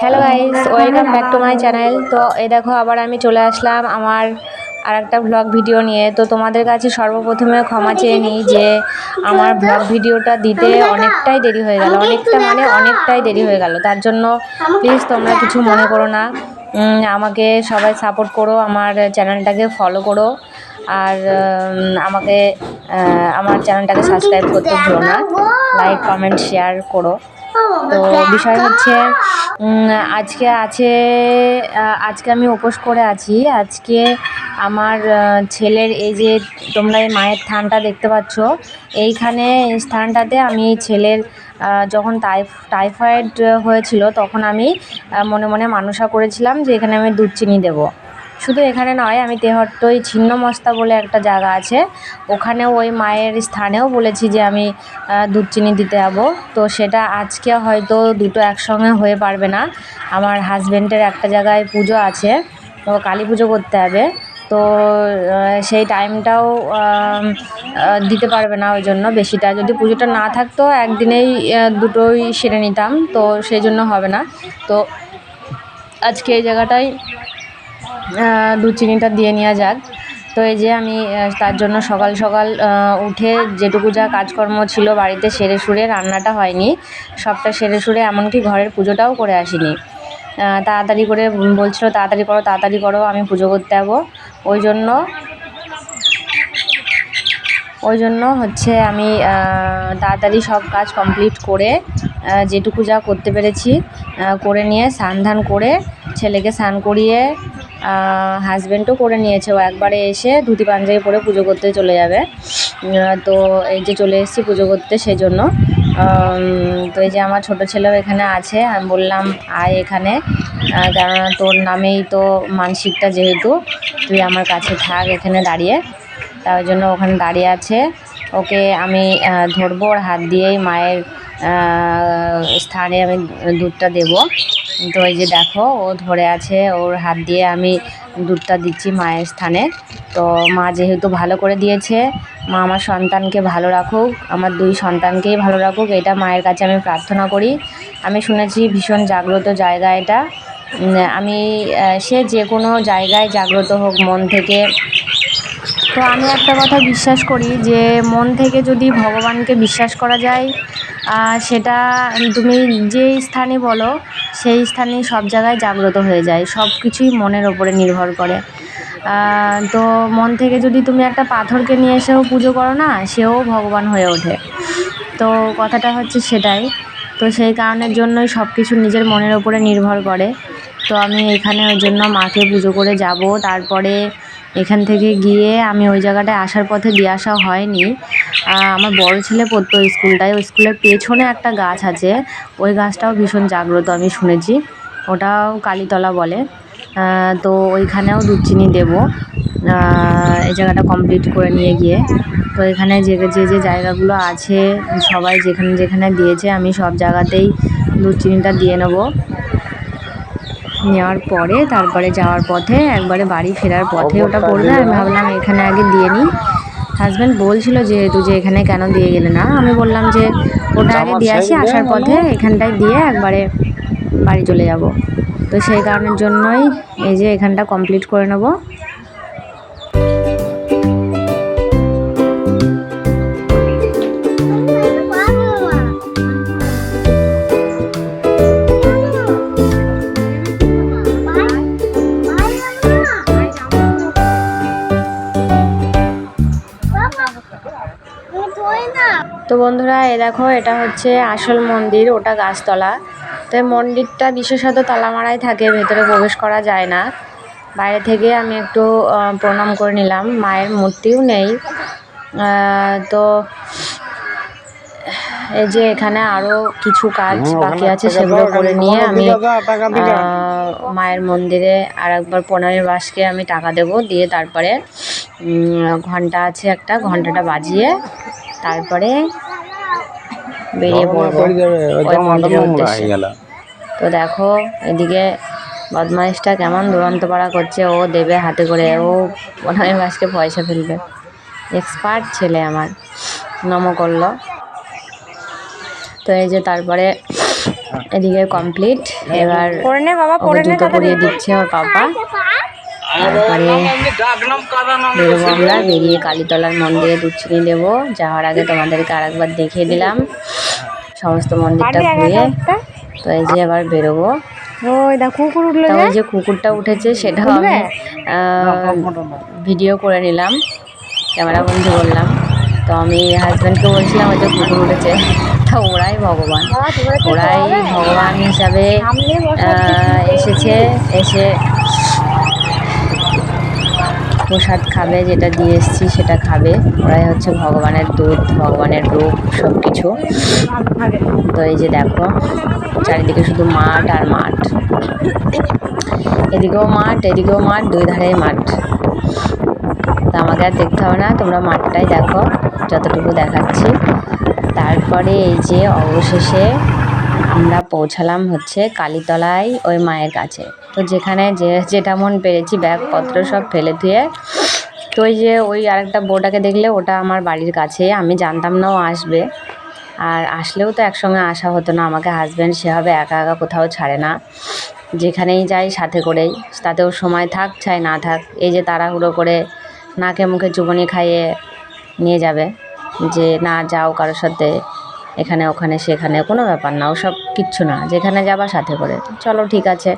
Hello guys welcome back to my channel তো এই দেখো, আবার আমি চলে আসলাম আমার আর একটা ভ্লগ ভিডিও নিয়ে। তো তোমাদের কাছে সর্বপ্রথমে ক্ষমা চেয়ে নিই যে আমার ভ্লগ ভিডিওটা দিতে অনেকটাই দেরি হয়ে গেল। অনেকটা মানে অনেকটাই দেরি হয়ে গেল। তার জন্য প্লিজ তোমরা কিছু মনে করো না। আমাকে সবাই সাপোর্ট করো, আমার চ্যানেলটাকে ফলো করো। আর আমাকে আমার চ্যানেলটাকে সাবস্ক্রাইব করতে ভুলো না। লাইক কমেন্ট শেয়ার করো। তো বিষয় হচ্ছে আজকে আছে আজকে আমি উপোস করে আছি। আজকে আমার ছেলের এই যে তোমরা এই মায়ের থানটা দেখতে পাচ্ছ এইখানে স্থানটাতে আমি ছেলের যখন টাইফ টাইফয়েড হয়েছিল তখন আমি মনে মনে মানসা করেছিলাম যে এখানে আমি দুধ চিনি দেবো। শুধু এখানে নয়, আমি তেহট্টই ছিন্নমস্তা বলে একটা জায়গা আছে। ওখানেও ওই মায়ের স্থানেও বলেছি যে আমি দুধ চিনি দিতে যাব। তো সেটা আজকে হয়তো দুটো একসঙ্গে হয়ে পারবে না। আমার হাজব্যান্ডের একটা জায়গায় পুজো আছে, তো কালী পুজো করতে হবে। তো সেই টাইমটাও দিতে পারবে না ওই জন্য বেশিটা। যদি পুজোটা না থাকতো, একদিনেই দুটোই সেরে নিতাম। তো সেই জন্য হবে না। তো আজকে এই জায়গাটায় দুধ চিনিটা দিয়ে নেওয়া যাক। তো এই যে আমি তার জন্য সকাল সকাল উঠে যেটুকু যা কাজকর্ম ছিল বাড়িতে সেরে সুরে রান্নাটা হয়নি। সবটা সেরে সুরে এমনকি ঘরের পুজোটাও করে আসিনি। তাড়াতাড়ি করে বলছিল, তাড়াতাড়ি করো তাড়াতাড়ি করো, আমি পুজো করতে যাব। ওই জন্য ওই জন্য হচ্ছে আমি তাড়াতাড়ি সব কাজ কমপ্লিট করে যেটুকু যা করতে পেরেছি করে নিয়ে স্নান ধান করে ছেলেকে স্নান করিয়ে হাজব্যান্ডও করে নিয়েছে। ও একবারে এসে ধুতি পাঞ্জাবি পরে পুজো করতে চলে যাবে। তো এই যে চলে এসেছি পুজো করতে সেই জন্য তো এই যে আমার ছোটো ছেলেও এখানে আছে। আমি বললাম, আয় এখানে। কেননা তোর নামেই তো মানসিকটা যেহেতু, তুই আমার কাছে থাক এখানে দাঁড়িয়ে। তার জন্য ওখানে দাঁড়িয়ে আছে। ওকে আমি ধরবো ওর হাত দিয়েই মায়ের স্থানে আমি দুধটা দেবো। তো এই যে দেখো, ও ধরে আছে, ওর হাত দিয়ে আমি দুধটা দিচ্ছি মায়ের স্থানে। তো মা যেহেতু ভালো করে দিয়েছে, মা আমার সন্তানকে ভালো রাখুক, আমার দুই সন্তানকেই ভালো রাখুক, এটা মায়ের কাছে আমি প্রার্থনা করি। আমি শুনেছি ভীষণ জাগ্রত জায়গা এটা। আমি সে যে কোনো জায়গায় জাগ্রত হোক, মন থেকে তো আমি একটা কথা বিশ্বাস করি যে মন থেকে যদি ভগবানকে বিশ্বাস করা যায় সেটা তুমি যেই স্থানে বলো, সেই স্থানেই সব জায়গায় জাগ্রত হয়ে যায়, সব কিছুই মনের ওপরে নির্ভর করে। তো মন থেকে যদি তুমি একটা পাথরকে নিয়ে এসেও পুজো করো না, সেও ভগবান হয়ে ওঠে। তো কথাটা হচ্ছে সেটাই। তো সেই কারণের জন্যই সব কিছু নিজের মনের ওপরে নির্ভর করে। তো আমি এখানে ওই জন্য মাকে পুজো করে যাব। তারপরে এখান থেকে গিয়ে আমি ওই জায়গাটায় আসার পথে দিয়ে আসা হয়নি। আমার বড় ছেলে পড়তো স্কুলটায়। ওই স্কুলের পেছনে একটা গাছ আছে। ওই গাছটাও ভীষণ জাগ্রত আমি শুনেছি। ওটাও কালীতলা বলে। তো ওইখানেও দুধ চিনি দেবো এই জায়গাটা কমপ্লিট করে নিয়ে গিয়ে। তো এখানে যে যে যে জায়গাগুলো আছে, সবাই যেখানে যেখানে দিয়েছে, আমি সব জায়গাতেই দুধ চিনিটা দিয়ে নেব। নেওয়ার পরে, তারপরে যাওয়ার পথে, একবারে বাড়ি ফেরার পথে ওটা পড়বে আমি ভাবলাম এখানে আগে দিয়ে নিই। হাজব্যান্ড বলছিল যেহেতু যে এখানে কেন দিয়ে গেলে না, আমি বললাম যে ওটা আগে দিয়ে আসি, আসার পথে এখানটায় দিয়ে একবারে বাড়ি চলে যাব। তো সেই কারণের জন্যই এই যে এখানটা কমপ্লিট করে নেব। তো বন্ধুরা এ দেখো এটা হচ্ছে আসল মন্দির ওটা গাছতলা। তো এই মন্দিরটা বিশেষত তালামারাই থাকে ভেতরে প্রবেশ করা যায় না। বাইরে থেকে আমি একটু প্রণাম করে নিলাম মায়ের মূর্তিও নেই। তো এই যে এখানে আরও কিছু কাজ বাকি আছে সেগুলো করে নিয়ে আমি মায়ের মন্দিরে আর একবার পনেরো বাসকে আমি টাকা দেব দিয়ে তারপরে ঘণ্টা আছে একটা ঘন্টাটা বাজিয়ে তারপরে বেরিয়ে পড়ব। ওই মন্দিরের উদ্দেশ্যে তো দেখো এদিকে বদমাইশটা কেমন দুরন্ত পাড়া করছে। ও দেবে হাতে করে ও পনেরো মাসকে পয়সা ফেলবে। এক্সপার্ট ছেলে আমার নম করল। তো এই যে তারপরে এদিকে কমপ্লিট। এবার পরে নে বাবা নে দিচ্ছে ওর পাপা। তারপরে বেরোবো আমরা বেরিয়ে কালীতলার মন্দিরে দুচ্ছিনি দেবো। যাওয়ার আগে তোমাদেরকে আর একবার দেখিয়ে দিলাম সমস্ত মন্দিরটা ঘুরে। তো এই যে আবার বেরোবো। কুকুর উঠল যে? ওই যে কুকুরটা উঠেছে সেটাও আমি ভিডিও করে নিলাম ক্যামেরা বন্ধ করলাম। তো আমি হাজব্যান্ডকে বলছিলাম ওই যে কুকুর উঠেছে। তা ওরাই ভগবান। ওরাই ভগবান হিসাবে এসেছে এসে প্রসাদ খাবে, যেটা দিয়ে এসছি সেটা খাবে। ওরাই হচ্ছে ভগবানের দুধ, ভগবানের রূপ সব কিছু তো এই যে দেখো, চারিদিকে শুধু মাঠ আর মাঠ। এদিকেও মাঠ এদিকেও মাঠ, দুই ধারেই মাঠ। তো আমাকে আর দেখতে হবে না, তোমরা মাঠটাই দেখো, যতটুকু দেখাচ্ছি। তারপরে এই যে অবশেষে আমরা পৌঁছালাম হচ্ছে কালীতলায় ওই মায়ের কাছে। তো যেখানে যে যেটা মন পেরেছি ব্যাগপত্র সব ফেলে ধুয়ে তো ওই যে ওই আরেকটা বউটাকে দেখলে ওটা আমার বাড়ির কাছে, আমি জানতাম না ও আসবে। আর আসলেও তো একসঙ্গে আসা হতো না, আমাকে হাজব্যান্ড সেভাবে একা একা কোথাও ছাড়ে না। যেখানেই যাই সাথে করেই, তাতেও সময় থাক, চাই না থাক, এই যে তাড়াহুড়ো করে নাকে মুখে চুবনি খাইয়ে নিয়ে যাবে, যে না যাও কারোর সাথে এখানে ওখানে সেখানে কোনো ব্যাপার না ওসব কিচ্ছু না যেখানে যাবা সাথে করে। চলো ঠিক আছে।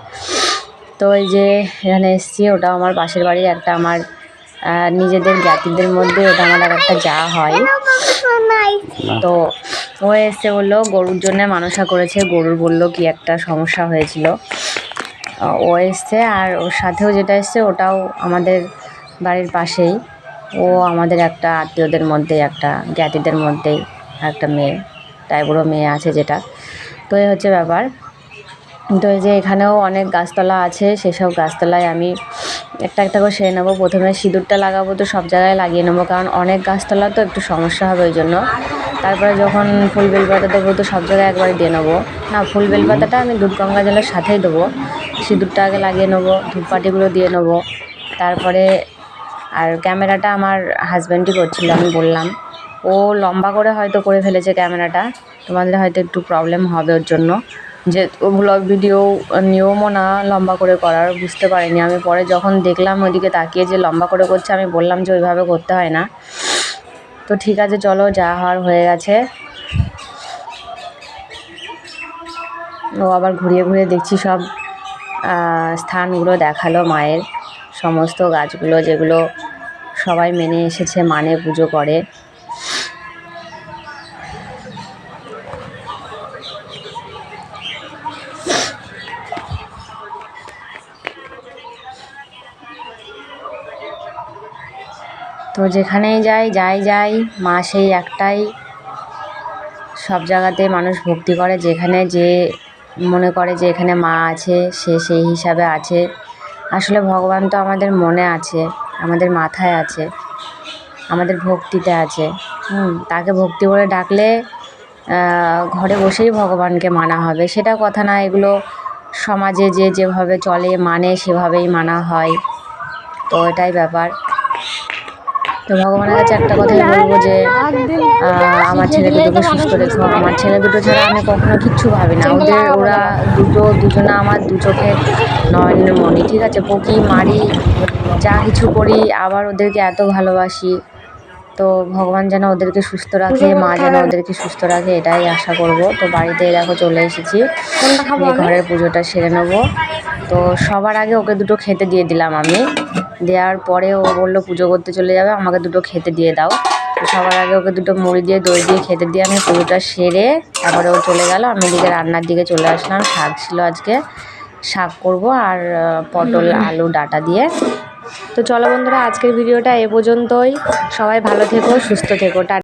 তো এই যে এখানে এসছি ওটা আমার পাশের বাড়ির একটা আমার নিজেদের জ্ঞাতিদের মধ্যে ওটা আমার আর একটা যা হয়। তো ও এসে বলল গরুর জন্য মানসা করেছে। গরুর বলল কি একটা সমস্যা হয়েছিল। ও এসছে আর ওর সাথেও যেটা এসছে ওটাও আমাদের বাড়ির পাশেই। ও আমাদের একটা আত্মীয়দের মধ্যে একটা জ্ঞাতিদের মধ্যেই একটা মেয়ে। তাই বুড়ো মেয়ে আছে যেটা। তো এই হচ্ছে ব্যাপার। তো এই যে এখানেও অনেক গাছতলা আছে, সেসব গাছতলায় আমি একটা একটা করে সেরে নেব। প্রথমে সিঁদুরটা লাগাবো তো সব জায়গায় লাগিয়ে নেব, কারণ অনেক গাছতলা তো একটু সমস্যা হবে ওই জন্য। তারপরে যখন ফুল বেলপাতা দেবো তো সব জায়গায় একবারে দিয়ে নেব। না, ফুল বেলপাতাটা আমি দুধ গঙ্গা জলের সাথেই দেবো। সিঁদুরটা আগে লাগিয়ে নেব ধূপপাটিগুলো দিয়ে নেব। তারপরে আর ক্যামেরাটা আমার হাজব্যান্ডই করছিল, আমি বললাম। ও লম্বা করে হয়তো করে ফেলেছে ক্যামেরাটা। তোমাদের হয়তো একটু প্রবলেম হবে ওর জন্য। যে ও ব্লগ ভিডিও নিয়মও না লম্বা করে করার, বুঝতে পারিনি। আমি পরে যখন দেখলাম ওইদিকে তাকিয়ে যে লম্বা করে করছে, আমি বললাম যে ওইভাবে করতে হয় না। তো ঠিক আছে, চলো, যা হওয়ার হয়ে গেছে। ও আবার ঘুরিয়ে ঘুরিয়ে দেখছি সব স্থানগুলো দেখাল মায়ের। সমস্ত গাছগুলো যেগুলো সবাই মেনে এসেছে মানে পুজো করে। তো যেখানেই যাই যাই যাই, মা সেই একটাই। সব জায়গাতে মানুষ ভক্তি করে, যেখানে যে মনে করে যে এখানে মা আছে, সে সেই হিসাবে আছে। আসলে ভগবান তো আমাদের মনে আছে, আমাদের মাথায় আছে, আমাদের ভক্তিতে আছে। হুম, তাকে ভক্তি করে ডাকলে ঘরে বসেই ভগবানকে মানা হবে। সেটা কথা না, এগুলো সমাজে যে যেভাবে চলে মানে সেভাবেই মানা হয়। তো এটাই ব্যাপার। তো ভগবানের কাছে একটা কথাই বলব যে আমার ছেলে দুটোকে সুস্থ রেখো। আমার ছেলে দুটো ছাড়া আমি কখনো কিচ্ছু ভাবি না। ওদের ওরা দুটো দুজনে আমার দু চোখে নয়নের মণি। ঠিক আছে পকি মারি যা কিছু করি আবার ওদেরকে এত ভালোবাসি। তো ভগবান যেন ওদেরকে সুস্থ রাখে মা যেন ওদেরকে সুস্থ রাখে এটাই আশা করব। তো বাড়িতে দেখো চলে এসেছি? ঘরের পুজোটা সেরে নেব। তো সবার আগে ওকে দুটো খেতে দিয়ে দিলাম আমি। দেওয়ার পরে ও বলল পুজো করতে চলে যাবে আমাকে দুটো খেতে দিয়ে দাও। তো সবার আগে ওকে দুটো মুড়ি দিয়ে দই দিয়ে খেতে দিয়ে আমি পুজোটা সেরে তারপরে ও চলে গেল। আমি এদিকে রান্নার দিকে চলে আসলাম। শাক ছিল আজকে। শাক করব আর পটল আলু ডাটা দিয়ে। তো চলো বন্ধুরা আজকের ভিডিওটা এ পর্যন্তই। সবাই ভালো থেকো সুস্থ থেকো।